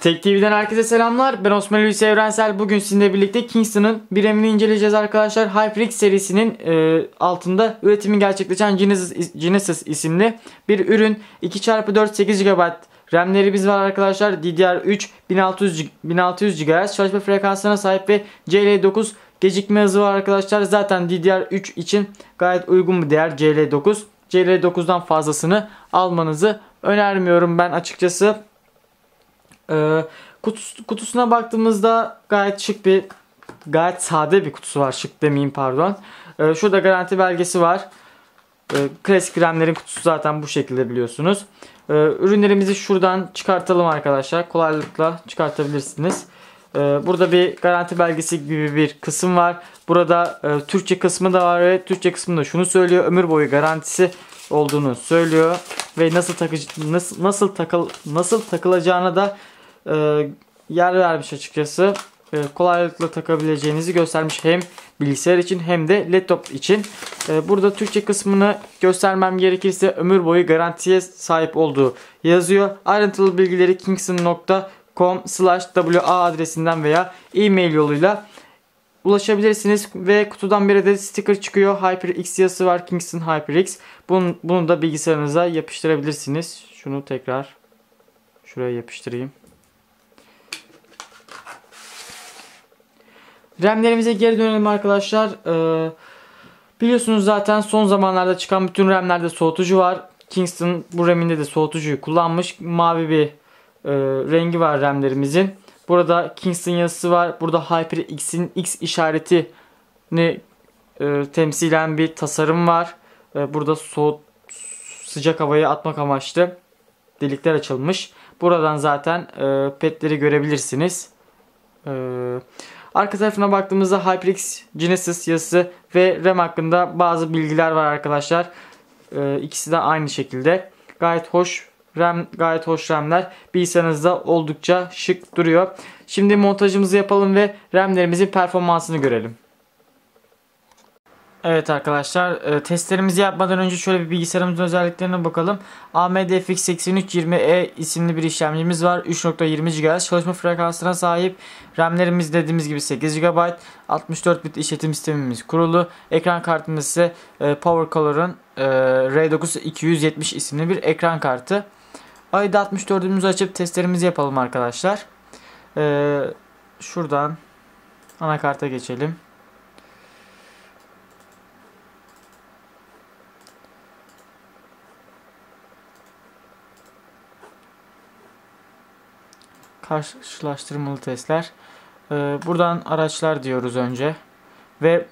Tek TV'den herkese selamlar. Ben Osman Hulusi Evrensel. Bugün sizinle birlikte Kingston'ın bir emini inceleyeceğiz arkadaşlar. HyperX serisinin e, altında üretimi gerçekleşen Genesis, Genesis isimli bir ürün. 2x4 8 GB RAM'lerimiz var arkadaşlar. DDR3 1600, 1600 GHz çalışma frekansına sahip ve CL9 gecikme hızı var arkadaşlar. Zaten DDR3 için gayet uygun bir değer CL9. CL9'dan fazlasını almanızı önermiyorum ben açıkçası. Ee, kutusu, kutusuna baktığımızda gayet şık bir gayet sade bir kutusu var. Şık demeyeyim pardon. Ee, şurada garanti belgesi var. Ee, klasik RAM'lerin kutusu zaten bu şekilde biliyorsunuz. Ee, ürünlerimizi şuradan çıkartalım arkadaşlar. Kolaylıkla çıkartabilirsiniz. Ee, burada bir garanti belgesi gibi bir kısım var. Burada e, Türkçe kısmı da var ve Türkçe kısmında şunu söylüyor. Ömür boyu garantisi olduğunu söylüyor ve nasıl takıcı nasıl nasıl takıl nasıl takılacağına da e, yer vermiş açıkçası. E, kolaylıkla takabileceğinizi göstermiş hem bilgisayar için hem de laptop için. E, burada Türkçe kısmını göstermem gerekirse ömür boyu garantiye sahip olduğu yazıyor. Ayrıntılı bilgileri kingston.com wa adresinden veya e-mail yoluyla ulaşabilirsiniz ve kutudan bir adet sticker çıkıyor. HyperX yazısı var. Kingston HyperX. Bunu, bunu da bilgisayarınıza yapıştırabilirsiniz. Şunu tekrar şuraya yapıştırayım. RAM'lerimize geri dönelim arkadaşlar. Ee, biliyorsunuz zaten son zamanlarda çıkan bütün RAM'lerde soğutucu var. Kingston bu RAM'inde de soğutucuyu kullanmış. Mavi bir e, rengi var RAM'lerimizin. Burada Kingston yazısı var. Burada HyperX'in X işaretini e, temsilen bir tasarım var. E, burada soğut sıcak havayı atmak amaçlı delikler açılmış. Buradan zaten e, petleri görebilirsiniz. E, arka tarafına baktığımızda HyperX Genesis yazısı ve RAM hakkında bazı bilgiler var arkadaşlar. E, ikisi de aynı şekilde. Gayet hoş RAM gayet hoş RAM'ler. Bilgisayarınızda oldukça şık duruyor. Şimdi montajımızı yapalım ve RAM'lerimizin performansını görelim. Evet arkadaşlar e, testlerimizi yapmadan önce şöyle bir bilgisayarımızın özelliklerine bakalım. AMD FX 8320E isimli bir işlemcimiz var. 3.20 GHz çalışma frekansına sahip. RAM'lerimiz dediğimiz gibi 8 GB. 64 bit işletim sistemimiz kurulu. Ekran kartımız ise e, PowerColor'ın e, R9 270 isimli bir ekran kartı. Ayda 64'ümüzü açıp testlerimizi yapalım arkadaşlar. Ee, şuradan anakarta geçelim. Karşılaştırmalı testler. Ee, buradan araçlar diyoruz önce. Ve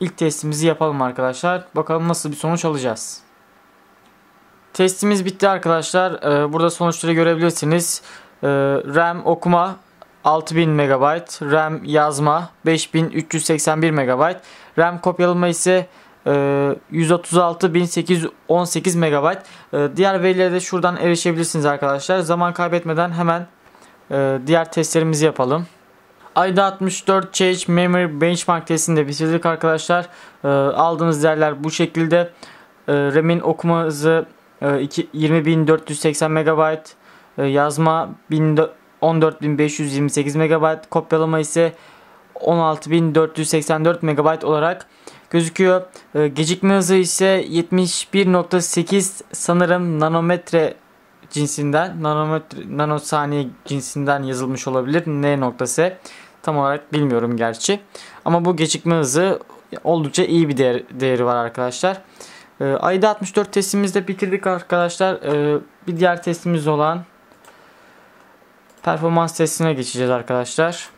ilk testimizi yapalım arkadaşlar. Bakalım nasıl bir sonuç alacağız. Testimiz bitti arkadaşlar. Ee, burada sonuçları görebilirsiniz. Ee, RAM okuma 6000 MB, RAM yazma 5381 MB, RAM kopyalama ise 136.818 MB. Ee, diğer verilere de şuradan erişebilirsiniz arkadaşlar. Zaman kaybetmeden hemen e, diğer testlerimizi yapalım. Ayda 64 Change Memory Benchmark testini de bitirdik arkadaşlar. Aldığınız değerler bu şekilde. RAM'in okuma hızı 20.480 MB yazma 14.528 MB kopyalama ise 16.484 MB olarak gözüküyor. E, gecikme hızı ise 71.8 sanırım nanometre cinsinden nanometre nanosaniye cinsinden yazılmış olabilir. N noktası tam olarak bilmiyorum gerçi. Ama bu gecikme hızı oldukça iyi bir değer, değeri var arkadaşlar. E, ayda 64 testimizi de bitirdik arkadaşlar. E, bir diğer testimiz olan performans testine geçeceğiz arkadaşlar.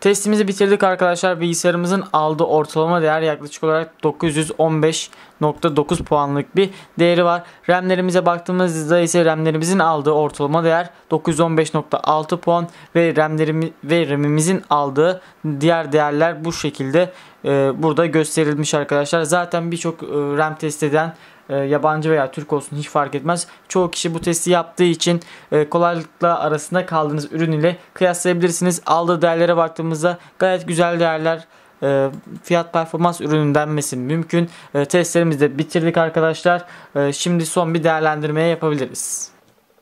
Testimizi bitirdik arkadaşlar. Bilgisayarımızın aldığı ortalama değer yaklaşık olarak 915.9 puanlık bir değeri var. RAM'lerimize baktığımızda ise RAM'lerimizin aldığı ortalama değer 915.6 puan ve RAM'lerimiz ve RAM'imizin aldığı diğer değerler bu şekilde e, burada gösterilmiş arkadaşlar. Zaten birçok e, RAM test eden e, yabancı veya Türk olsun hiç fark etmez. Çoğu kişi bu testi yaptığı için e, kolaylıkla arasında kaldığınız ürün ile kıyaslayabilirsiniz. Aldığı değerlere baktığımızda gayet güzel değerler e, fiyat performans ürünün denmesi mümkün. E, testlerimizi de bitirdik arkadaşlar. Şimdi son bir değerlendirmeye yapabiliriz.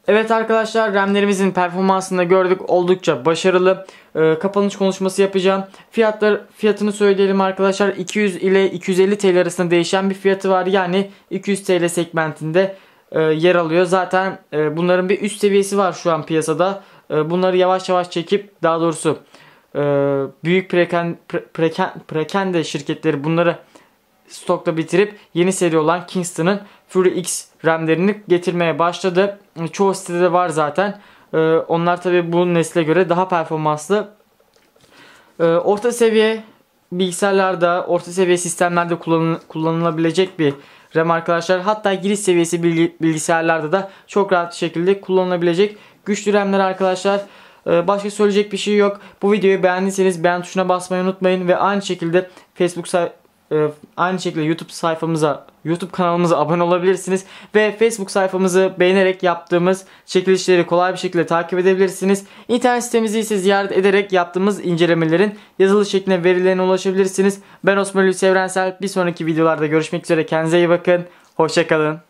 Evet arkadaşlar RAM'lerimizin performansını gördük. Oldukça başarılı. Ee, kapanış konuşması yapacağım. Fiyatlar fiyatını söyleyelim arkadaşlar. 200 ile 250 TL arasında değişen bir fiyatı var. Yani 200 TL segmentinde e, yer alıyor. Zaten e, bunların bir üst seviyesi var şu an piyasada. E, bunları yavaş yavaş çekip daha doğrusu e, büyük preken, pre, preken, prekende şirketleri bunları stokta bitirip yeni seri olan Kingston'ın Fury X RAM'lerini getirmeye başladı. Çoğu sitede var zaten. Ee, onlar tabi bu nesle göre daha performanslı. Ee, orta seviye bilgisayarlarda, orta seviye sistemlerde kullanıl kullanılabilecek bir RAM arkadaşlar. Hatta giriş seviyesi bilgisayarlarda da çok rahat bir şekilde kullanılabilecek güçlü RAM'ler arkadaşlar. Ee, başka söyleyecek bir şey yok. Bu videoyu beğendiyseniz beğen tuşuna basmayı unutmayın ve aynı şekilde Facebook e, aynı şekilde YouTube sayfamıza, YouTube kanalımıza abone olabilirsiniz ve Facebook sayfamızı beğenerek yaptığımız çekilişleri kolay bir şekilde takip edebilirsiniz. İnternet sitemizi ise ziyaret ederek yaptığımız incelemelerin yazılı şeklinde verilerine ulaşabilirsiniz. Ben Osman Hulusi Evrensel. Bir sonraki videolarda görüşmek üzere. Kendinize iyi bakın. Hoşçakalın.